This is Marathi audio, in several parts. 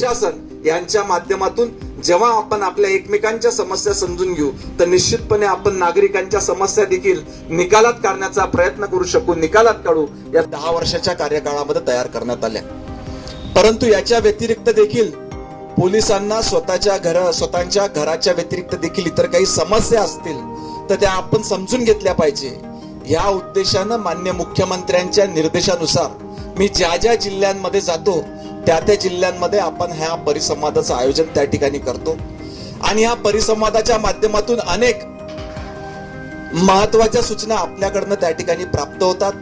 प्रशासन यांच्या माध्यमातून जेव्हा आपण आपल्या एकमेकांच्या समस्या समजून घेऊ तर निश्चितपणे आपण नागरिकांच्या समस्या देखील निकालात काढण्याचा प्रयत्न करू शकू निकालात काढू. या दहा वर्षाच्या कार्यकाळामध्ये तयार करण्यात आल्या. परंतु याच्या व्यतिरिक्त देखील पोलिसांना स्वतःच्या घर स्वतःच्या घराच्या व्यतिरिक्त देखील इतर काही समस्या असतील तर त्या आपण समजून घेतल्या पाहिजे. या उद्देशानं मान्य मुख्यमंत्र्यांच्या निर्देशानुसार मी ज्या ज्या जिल्ह्यांमध्ये जातो त्या त्या जिल्ह्यांमध्ये आपण ह्या परिसंवादाचं आयोजन त्या ठिकाणी करतो. आणि या परिसंवादाच्या माध्यमातून अनेक महत्त्वाच्या सूचना आपल्याकडनं त्या ठिकाणी प्राप्त होतात.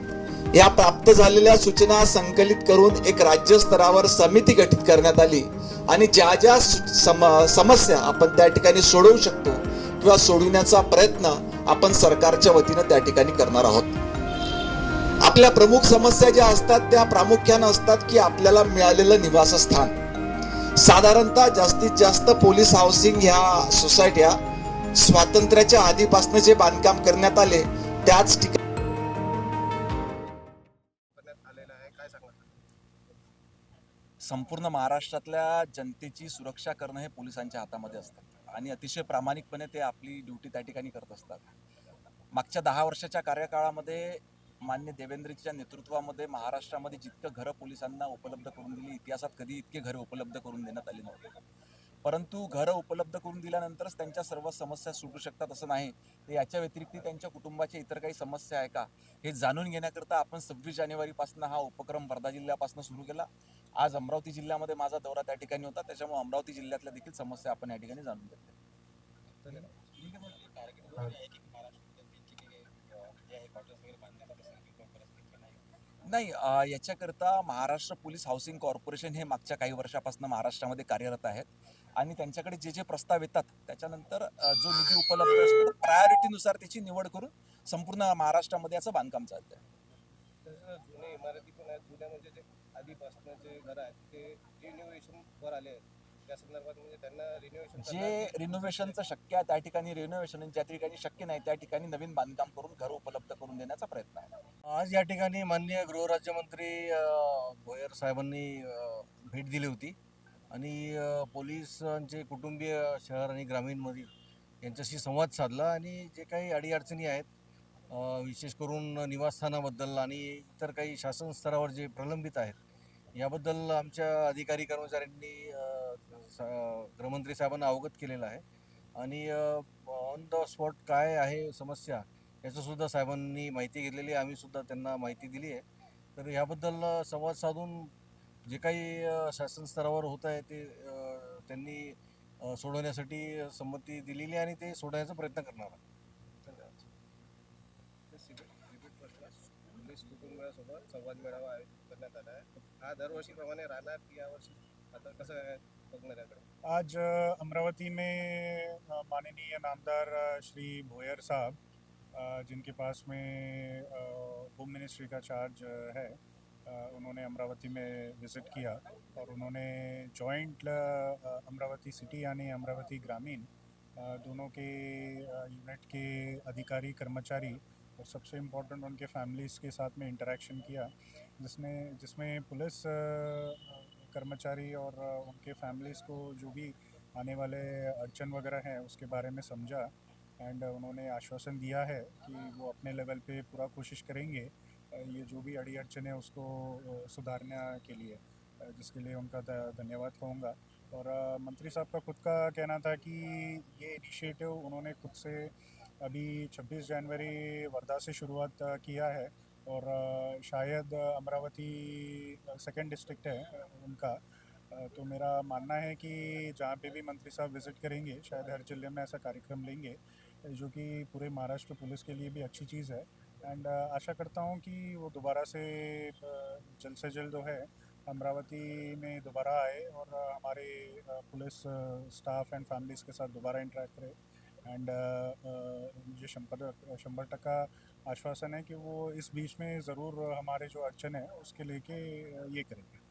या प्राप्त झालेल्या सूचना संकलित करून एक राज्य स्तरावर समिती गठीत करण्यात आली. आणि ज्या ज्या सम- समस्या आपण त्या ठिकाणी सोडवू शकतो किंवा सोडविण्याचा प्रयत्न आपण सरकारच्या वतीनं त्या ठिकाणी करणार आहोत. आपल्या प्रमुख समस्या ज्या असतात त्या प्रामुख्यानं असतात की आपल्याला मिळालेलं निवासस्थान. साधारणतः जास्तीत जास्त पोलीस हाऊसिंग ह्या सोसायट्या स्वातंत्र्याच्या आधीपासून जे बांधकाम करण्यात आले त्याच ठिकाणी आहे काय संपूर्ण महाराष्ट्रातल्या जनतेची सुरक्षा करणं हे पोलिसांच्या हातामध्ये असतं. आणि अतिशय प्रामाणिकपणे ते आपली ड्युटी त्या ठिकाणी करत असतात. मागच्या दहा वर्षाच्या कार्यकाळामध्ये मान्य देवेंद्रजीच्या नेतृत्वामध्ये महाराष्ट्रामध्ये जितकं घरं पोलिसांना उपलब्ध करून दिली इतिहासात कधी इतके घरं उपलब्ध करून देण्यात आली नव्हती. परंतु घरं उपलब्ध करून दिल्यानंतरच त्यांच्या सर्व समस्या सुटू शकतात असं नाही. तर याच्या व्यतिरिक्त त्यांच्या कुटुंबाच्या इतर काही समस्या आहे का? हे जाणून घेण्याकरता आपण सव्वीस जानेवारीपासून हा उपक्रम वर्धा जिल्ह्यापासून सुरू केला. आज अमरावती जिल्ह्यामध्ये माझा दौरा त्या ठिकाणी होता. त्याच्यामुळे अमरावती जिल्ह्यातल्या देखील समस्या आपण या ठिकाणी जाणून घेतल्या. नाही अं, याच्याकरता महाराष्ट्र पोलीस हाऊसिंग कॉर्पोरेशन हे मागच्या काही वर्षापासून महाराष्ट्रामध्ये कार्यरत आहेत. आणि त्यांच्याकडे जे जे प्रस्ताव येतात त्याच्यानंतर अं, जो निधी उपलब्ध असतो प्रायोरिटीनुसार त्याची निवड करून संपूर्ण महाराष्ट्रामध्ये याचं बांधकाम चालतं तसं जुने इमारती पण आहेत. जुन्या म्हणजे जे आधीपासून जे घर आहेत ते रिनोव्हेशन वर आले आहेत. त्या संदर्भात म्हणजे त्यांना जे रिनोव्हेशनचं शक्य आहे त्या ठिकाणी रिनोव्हेशन ज्या ठिकाणी शक्य नाही त्या ठिकाणी नवीन बांधकाम करून घर उपलब्ध करून देण्याचा आज या ठिकाणी माननीय गृहराज्यमंत्री भोयर साहेबांनी भेट दिली होती. आणि पोलिसांचे कुटुंबीय शहर आणि ग्रामीणमधील यांच्याशी संवाद साधला आणि जे काही अडीअडचणी आहेत विशेष करून निवासस्थानाबद्दल आणि इतर काही शासन स्तरावर जे प्रलंबित आहेत याबद्दल आमच्या अधिकारी कर्मचाऱ्यांनी गृहमंत्री साहेबांना अवगत केलेलं आहे. आणि ऑन द स्पॉट काय आहे समस्या याचंसुद्धा साहेबांनी माहिती घेतलेली आहे. आम्ही सुद्धा त्यांना माहिती दिली आहे. तर याबद्दल अ, संवाद साधून जे काही शासन स्तरावर होत आहे ते त्यांनी सोडवण्यासाठी संमती दिलेली आहे आणि ते सोडवण्याचा प्रयत्न करणार आहे. कुटुंबासोबत संवाद मेळावा आयोजित करण्यात आला आहे. हा दरवर्षीप्रमाणे राहणार की यावर्षी? आता कसं याकडे आज अमरावती में माननीय नामदार श्री भोयर साहब जिनके पास में होम मिनिस्ट्री का चार्ज है उन्होंने अमरावती में विज़िट किया और उन्होंने जॉइंट अमरावती सिटी यानी अमरावती ग्रामीण दोनों के यूनिट के अधिकारी, कर्मचारी और सबसे इम्पोर्टेंट उनके फैमिलीज़ के साथ में इंटरेक्शन किया, जिसने, जिसमें पुलिस कर्मचारी और उनके फैमिलीज़ को जो भी आने वाले अड़चन वगैरह हैं उसके बारे में समझा एंड उन्होंने आश्वासन दिया है कि वो अपने लेवल पे पूरा कोशिश करेंगे ये जो भी अड़ी अड़चन है उसको सुधारने के लिए जिसके लिए उनका धन्यवाद कहूँगा। और मंत्री साहब का खुद का कहना था कि ये इनिशिएटिव उन्होंने खुद से अभी 26 जनवरी वर्धा से शुरुआत किया है। और शायद अमरावती सेकेंड डिस्ट्रिक्ट है उनका। तो मेरा मानना है कि जहाँ पे भी मंत्री साहब विज़िट करेंगे, शायद हर ज़िले में ऐसा कार्यक्रम लेंगे। जो कि पूरे महाराष्ट्र पुलिस के लिए भी अच्छी चीज़ है। एंड आशा करता हूँ कि वो दोबारा से अ, जल्द से जल्द जो है अमरावती में दोबारा आए और अ, हमारे पुलिस स्टाफ एंड फैमिलीज़ के साथ दोबारा इंटरेक्ट करे। एंड मुझे शंबर शंबर टका आश्वासन है कि वो इस बीच में ज़रूर हमारे जो अड़चन है उसके लेके ये करेंगे।